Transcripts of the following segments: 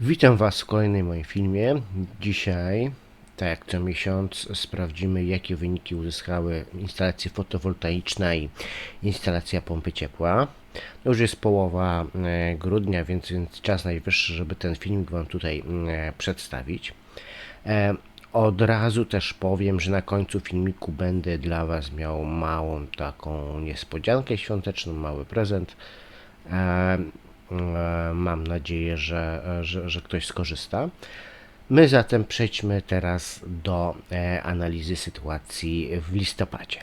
Witam Was w kolejnym moim filmie. Dzisiaj, tak jak co miesiąc, sprawdzimy jakie wyniki uzyskały instalacje fotowoltaiczna i instalacja pompy ciepła. To już jest połowa e, grudnia, więc, więc czas najwyższy, żeby ten filmik Wam tutaj e, przedstawić. E, Od razu też powiem, że na końcu filmiku będę dla Was miał małą taką niespodziankę świąteczną, mały prezent. E, e, Mam nadzieję, że, że, że ktoś skorzysta. My zatem przejdźmy teraz do e, analizy sytuacji w listopadzie.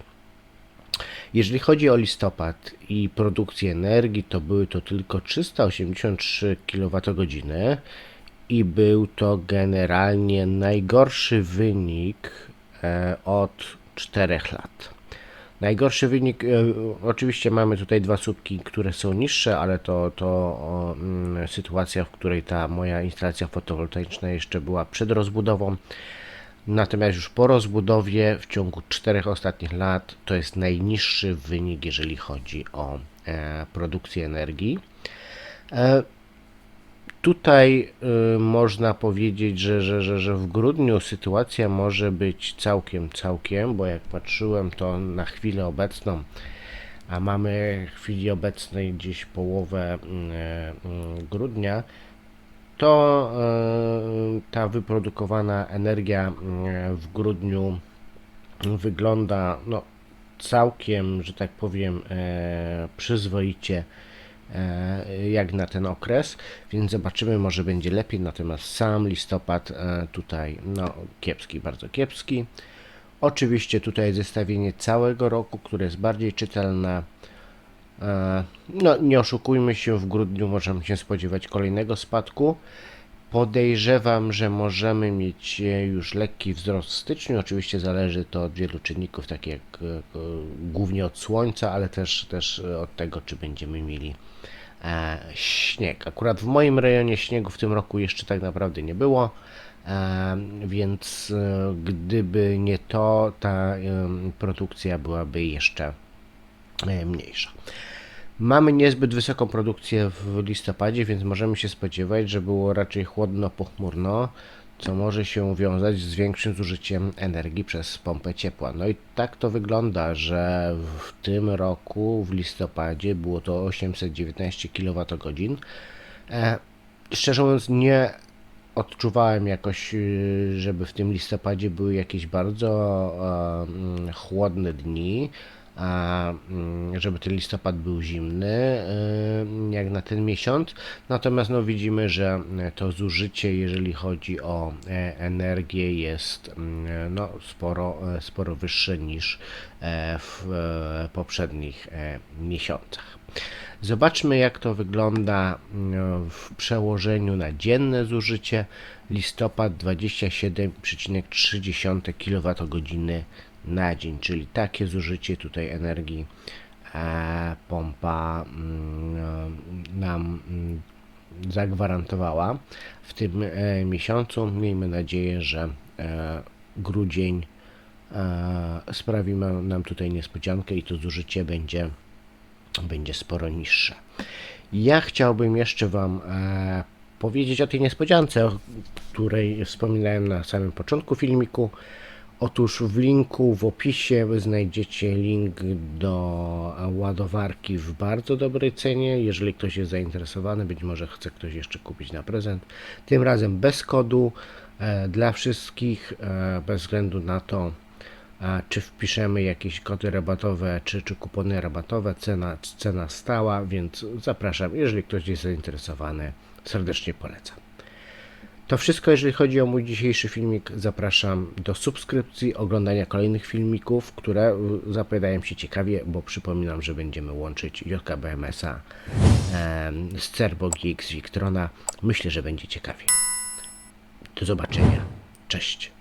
Jeżeli chodzi o listopad i produkcję energii, to były to tylko 383 kWh i był to generalnie najgorszy wynik e, od 4 lat. Najgorszy wynik, e, oczywiście mamy tutaj dwa słupki, które są niższe, ale to, to mm, sytuacja, w której ta moja instalacja fotowoltaiczna jeszcze była przed rozbudową. Natomiast już po rozbudowie w ciągu czterech ostatnich lat to jest najniższy wynik, jeżeli chodzi o e, produkcję energii. E, Tutaj y, można powiedzieć, że, że, że, że w grudniu sytuacja może być całkiem, całkiem, bo jak patrzyłem to na chwilę obecną, a mamy w chwili obecnej gdzieś połowę y, y, grudnia, to ta wyprodukowana energia w grudniu wygląda no, całkiem, że tak powiem, e, przyzwoicie jak na ten okres, więc zobaczymy, może będzie lepiej, natomiast sam listopad e, tutaj no kiepski, bardzo kiepski. Oczywiście tutaj zestawienie całego roku, które jest bardziej czytelne. E, No, nie oszukujmy się, w grudniu możemy się spodziewać kolejnego spadku. Podejrzewam, że możemy mieć e, już lekki wzrost w styczniu. Oczywiście zależy to od wielu czynników, takich jak głównie od słońca, ale też, też od tego, czy będziemy mieli śnieg. Akurat w moim rejonie śniegu w tym roku jeszcze tak naprawdę nie było, e, więc e, gdyby nie to, ta e, produkcja byłaby jeszcze e, mniejsza. Mamy niezbyt wysoką produkcję w listopadzie, więc możemy się spodziewać, że było raczej chłodno, pochmurno, co może się wiązać z większym zużyciem energii przez pompę ciepła. No i tak to wygląda, że w tym roku w listopadzie było to 819 kWh. E, szczerze mówiąc, nie odczuwałem jakoś, y, żeby w tym listopadzie były jakieś bardzo e, mm, chłodne dni, a mm, żeby ten listopad był zimny, y, jak na ten miesiąc. Natomiast no, widzimy, że to zużycie, jeżeli chodzi o e, energię, jest mm, no, sporo, e, sporo wyższe niż e, w poprzednich miesiącach. Zobaczmy, jak to wygląda mm, w przełożeniu na dzienne zużycie. Listopad 27,3 kWh na dzień, czyli takie zużycie tutaj energii e, pompa mm, nam mm, zagwarantowała w tym e, miesiącu. Miejmy nadzieję, że e, grudzień sprawi nam tutaj niespodziankę i to zużycie będzie będzie sporo niższe. Ja chciałbym jeszcze Wam powiedzieć o tej niespodziance, o której wspominałem na samym początku filmiku. Otóż w linku w opisie znajdziecie link do ładowarki w bardzo dobrej cenie. Jeżeli ktoś jest zainteresowany, być może chce ktoś jeszcze kupić na prezent. Tym razem bez kodu e, dla wszystkich, e, bez względu na to, a czy wpiszemy jakieś kody rabatowe, czy, czy kupony rabatowe, cena, cena stała, więc zapraszam, jeżeli ktoś jest zainteresowany, serdecznie polecam. To wszystko, jeżeli chodzi o mój dzisiejszy filmik. Zapraszam do subskrypcji, oglądania kolejnych filmików, które y, zapowiadają się ciekawie, bo przypominam, że będziemy łączyć JKBMS-a z Cerbo GX Victrona. Myślę, że będzie ciekawie. Do zobaczenia. Cześć.